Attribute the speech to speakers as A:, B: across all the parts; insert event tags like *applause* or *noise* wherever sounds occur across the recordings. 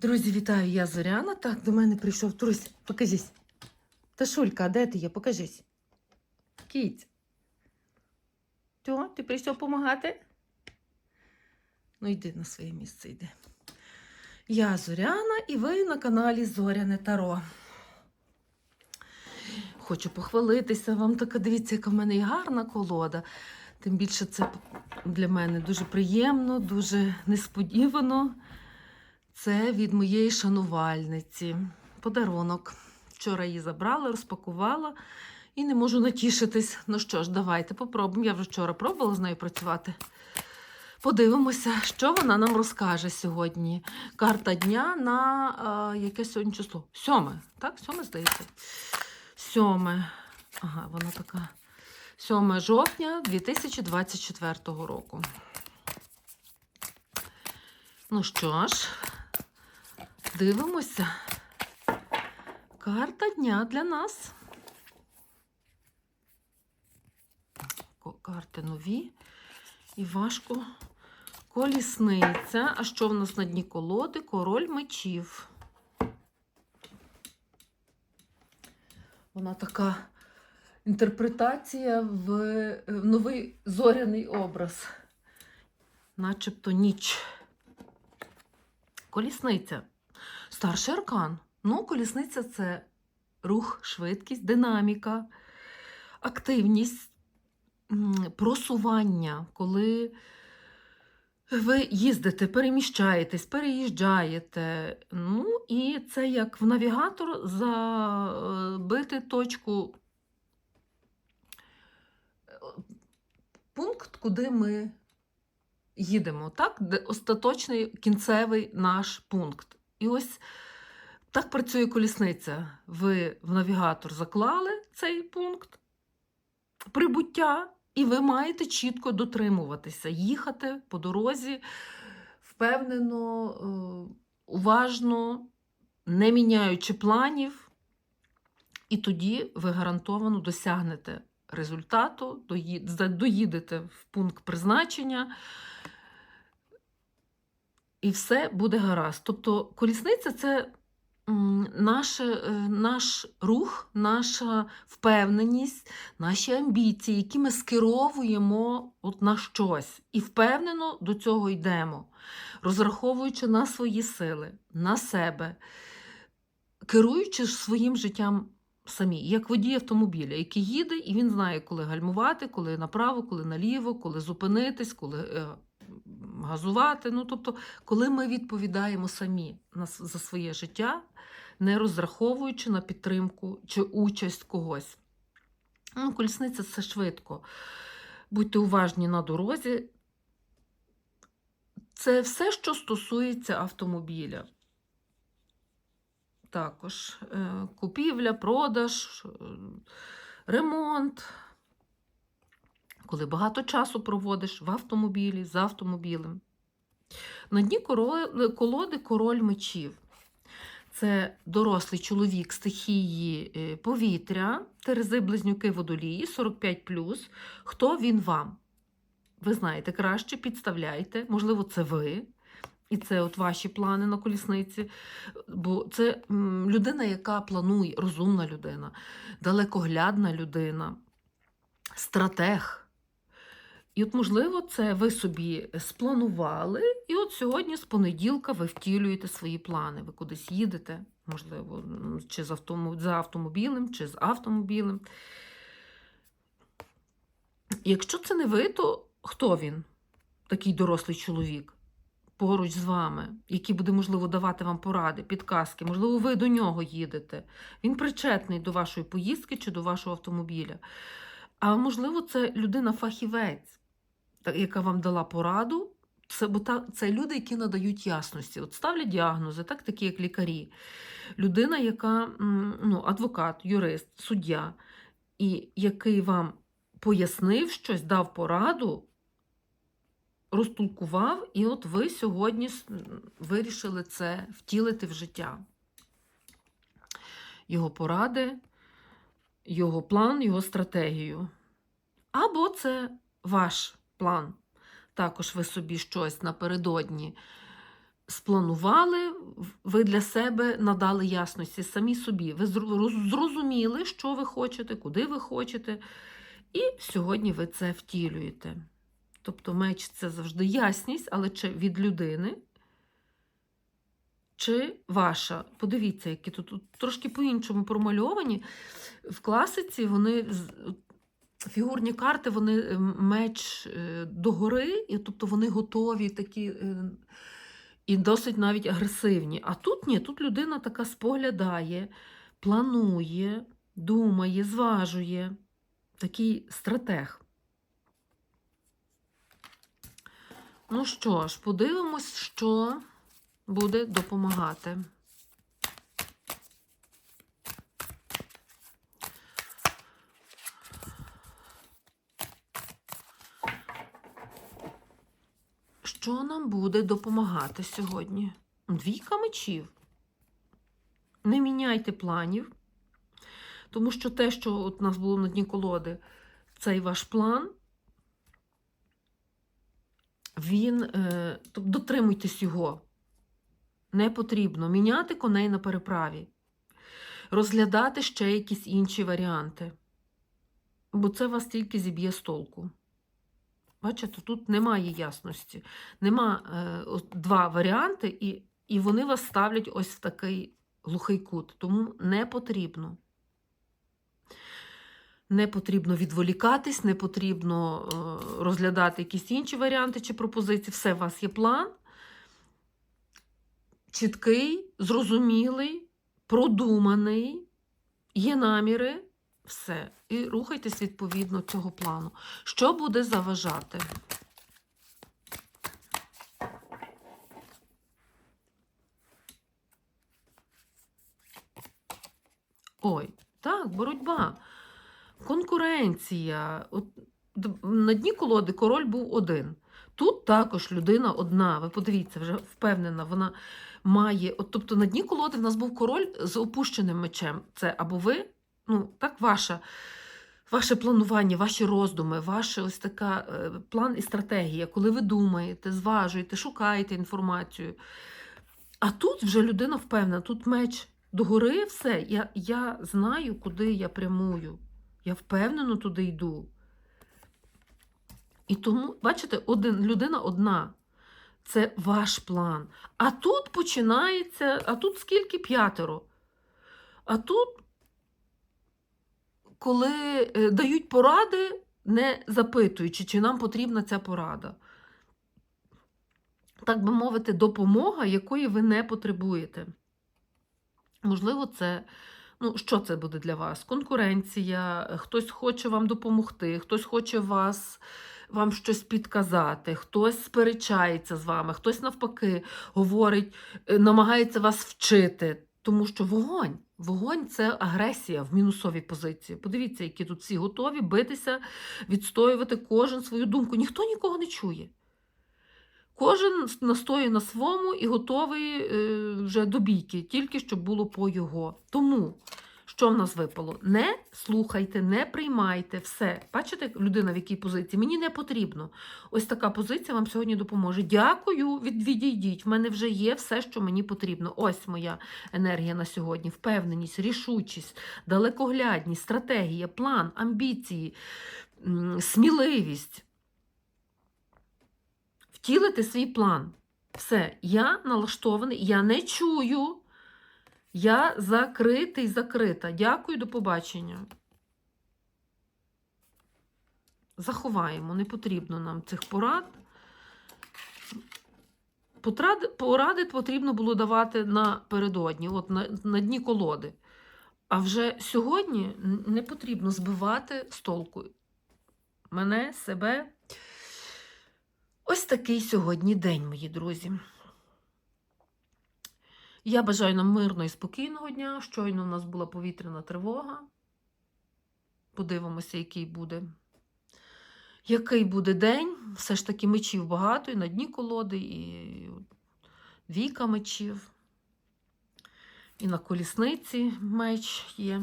A: Друзі, вітаю, я Зоряна. Так, до мене прийшов Трусь. Покажись. Ташулька, де ти є? Покажись. Кіць. Тьо, ти прийшов допомагати? Ну, йди на своє місце, йди. Я Зоряна і ви на каналі Зоряне Таро. Хочу похвалитися вам. Така дивіться, яка в мене гарна колода. Тим більше це для мене дуже приємно, дуже несподівано. Це від моєї шанувальниці. Подарунок. Вчора її забрала, розпакувала і не можу натішитись. Ну що ж, давайте попробуємо. Я вже вчора пробувала з нею працювати. Подивимося, що вона нам розкаже сьогодні. Карта дня на а, яке сьогодні число? Сьоме. Так, сьоме здається. Сьоме. Ага, вона така. 7 жовтня 2024 року. Ну що ж, дивимося. Карта дня для нас. Карти нові. І важко. Колісниця. А що в нас на дні колоди? Король мечів. Вона така інтерпретація в е, новий зоряний образ. Начебто ніч. Колісниця. Старший аркан. Ну, колісниця це рух, швидкість, динаміка, активність, просування, коли ви їздите, переміщаєтесь, переїжджаєте. Ну, і це як в навігатор забити точку, пункт, куди ми їдемо, так? Де остаточний кінцевий наш пункт. І ось так працює колісниця. Ви в навігатор заклали цей пункт прибуття, і ви маєте чітко дотримуватися, їхати по дорозі впевнено, е, уважно, не міняючи планів, і тоді ви гарантовано досягнете результату, доїдете в пункт призначення, і все буде гаразд. Тобто колісниця це м, наше, е, наш рух, наша впевненість, наші амбіції, які ми скеровуємо от на щось. І впевнено до цього йдемо, розраховуючи на свої сили, на себе, керуючи своїм життям самі, як водій автомобіля, який їде, і він знає, коли гальмувати, коли направо, коли наліво, коли зупинитись, коли е, газувати. Ну, тобто, коли ми відповідаємо самі за своє життя, не розраховуючи на підтримку чи участь когось. Ну, колісниця це швидко. Будьте уважні на дорозі. Це все, що стосується автомобіля. Також е, купівля, продаж, е, ремонт. Коли багато часу проводиш в автомобілі, з автомобілем. На дні колоди король мечів. Це дорослий чоловік стихії е, повітря, Терези, близнюки водолії, 45. Хто він вам? Ви знаєте краще, підставляйте. Можливо, це ви. І це от ваші плани на колісниці. Бо це людина, яка планує, розумна людина, далекоглядна людина, стратег. І от, можливо, це ви собі спланували, і от сьогодні з понеділка ви втілюєте свої плани. Ви кудись їдете, можливо, чи з за автомобілем, чи з автомобілем. Якщо це не ви, то хто він, такий дорослий чоловік, поруч з вами, який буде, можливо, давати вам поради, підказки, можливо, ви до нього їдете. Він причетний до вашої поїздки чи до вашого автомобіля. А можливо, це людина-фахівець, яка вам дала пораду. Це, бо та, це люди, які надають ясності, от ставлять діагнози, так, такі як лікарі. Людина, яка ну, адвокат, юрист, суддя, і який вам пояснив щось, дав пораду, розтулкував, і от ви сьогодні вирішили це втілити в життя. Його поради, його план, його стратегію. Або це ваш план. Також ви собі щось напередодні спланували, ви для себе надали ясності самі собі. Ви зрозуміли, що ви хочете, куди ви хочете, і сьогодні ви це втілюєте. Тобто меч це завжди ясність, але чи від людини, чи ваша. Подивіться, які тут, трошки по-іншому промальовані. В класиці вони фігурні карти, вони е, меч е, догори, і тобто вони готові такі. е, І досить навіть агресивні. А тут ні, тут людина така споглядає, планує, думає, зважує. Такий стратег. Ну що ж, подивимось, що буде допомагати. Що нам буде допомагати сьогодні? Двійка мечів. Не міняйте планів, тому що те, що у нас було на дні колоди, цей ваш план, він тобто дотримуйтесь його. Не потрібно міняти коней на переправі, розглядати ще якісь інші варіанти, бо це вас тільки зіб'є з толку. Бачите, тут немає ясності. Нема е, два варіанти, і, і вони вас ставлять ось в такий глухий кут. Тому не потрібно. Не потрібно відволікатись, не потрібно е, розглядати якісь інші варіанти чи пропозиції. Все, у вас є план. Чіткий, зрозумілий, продуманий, є наміри, все. І рухайтесь відповідно цього плану. Що буде заважати? Ой, так, боротьба, конкуренція. От, на дні колоди король був один. Тут також людина одна. Ви подивіться, вже впевнена, вона має. От, тобто на дні колоди в нас був король з опущеним мечем. Це або ви, ну, так, ваша. Ваше планування, ваші роздуми, ваш ось така е, план і стратегія, коли ви думаєте, зважуєте, шукаєте інформацію. А тут вже людина впевнена, тут меч догори, все. Я, я знаю, куди я прямую. Я впевнено туди йду. І тому, бачите, один, людина одна. Це ваш план. А тут починається, а тут скільки п'ятеро. А тут коли е, дають поради, не запитуючи, чи нам потрібна ця порада. Так би мовити, допомога, якої ви не потребуєте. Можливо, це. Ну, що це буде для вас? Конкуренція, хтось хоче вам допомогти, хтось хоче вас, вам щось підказати, хтось сперечається з вами, хтось навпаки говорить, е, намагається вас вчити. Тому що вогонь, вогонь це агресія в мінусовій позиції. Подивіться, які тут всі готові битися, відстоювати кожен свою думку. Ніхто нікого не чує. Кожен настоює на своєму і готовий е, вже до бійки, тільки щоб було по його. Тому, що в нас випало? Не слухайте, не приймайте все. Бачите, людина в якій позиції? Мені не потрібно. Ось така позиція вам сьогодні допоможе. Дякую, відійдіть. В мене вже є все, що мені потрібно. Ось моя енергія на сьогодні. Впевненість, рішучість, далекоглядність, стратегія, план, амбіції, сміливість. Втілити свій план. Все, я налаштований, я не чую. Я закритий, закрита. Дякую, до побачення. Заховаємо, не потрібно нам цих порад. Поради потрібно було давати напередодні, от на, на дні колоди. А вже сьогодні не потрібно збивати з толку мене, себе. Ось такий сьогодні день, мої друзі. Я бажаю нам мирного і спокійного дня. Щойно у нас була повітряна тривога. Подивимося, який буде. Який буде день? Все ж таки мечів багато, і на дні колоди, і віка мечів, і на колісниці меч є.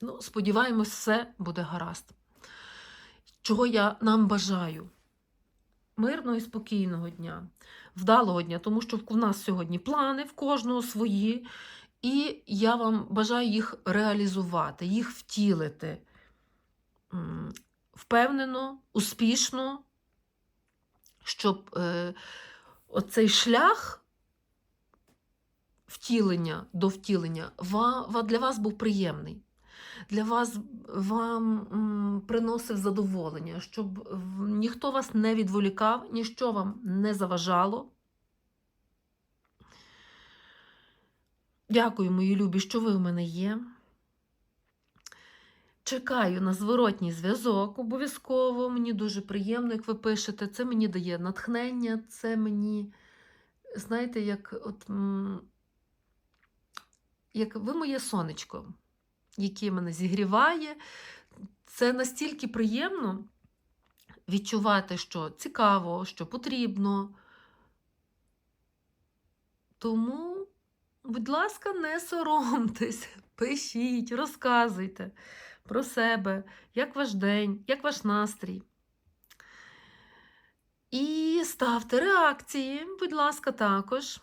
A: Ну, сподіваємось, все буде гаразд. Чого я нам бажаю? Мирного і спокійного дня, вдалого дня, тому що в нас сьогодні плани, в кожного свої, і я вам бажаю їх реалізувати, їх втілити впевнено, успішно, щоб е, оцей шлях втілення до втілення для вас був приємний. Для вас вам приносив задоволення, щоб ніхто вас не відволікав, ніщо вам не заважало. Дякую, мої любі, що ви в мене є. Чекаю на зворотній зв'язок обов'язково. Мені дуже приємно, як ви пишете. Це мені дає натхнення, це мені, знаєте, як от, як ви моє сонечко, яке мене зігріває. Це настільки приємно відчувати, що цікаво, що потрібно. Тому, будь ласка, не соромтесь, *laughs* пишіть, розказуйте про себе, як ваш день, як ваш настрій. І ставте реакції, будь ласка, також.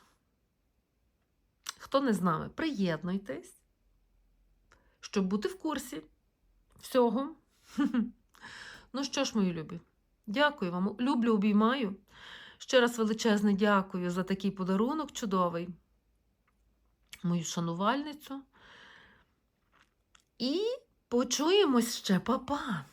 A: Хто не з нами, приєднуйтесь, щоб бути в курсі всього. *laughs* Ну що ж, мої любі, дякую вам. Люблю, обіймаю. Ще раз величезне дякую за такий подарунок чудовий, мою шанувальницю. І почуємось ще, Па-па!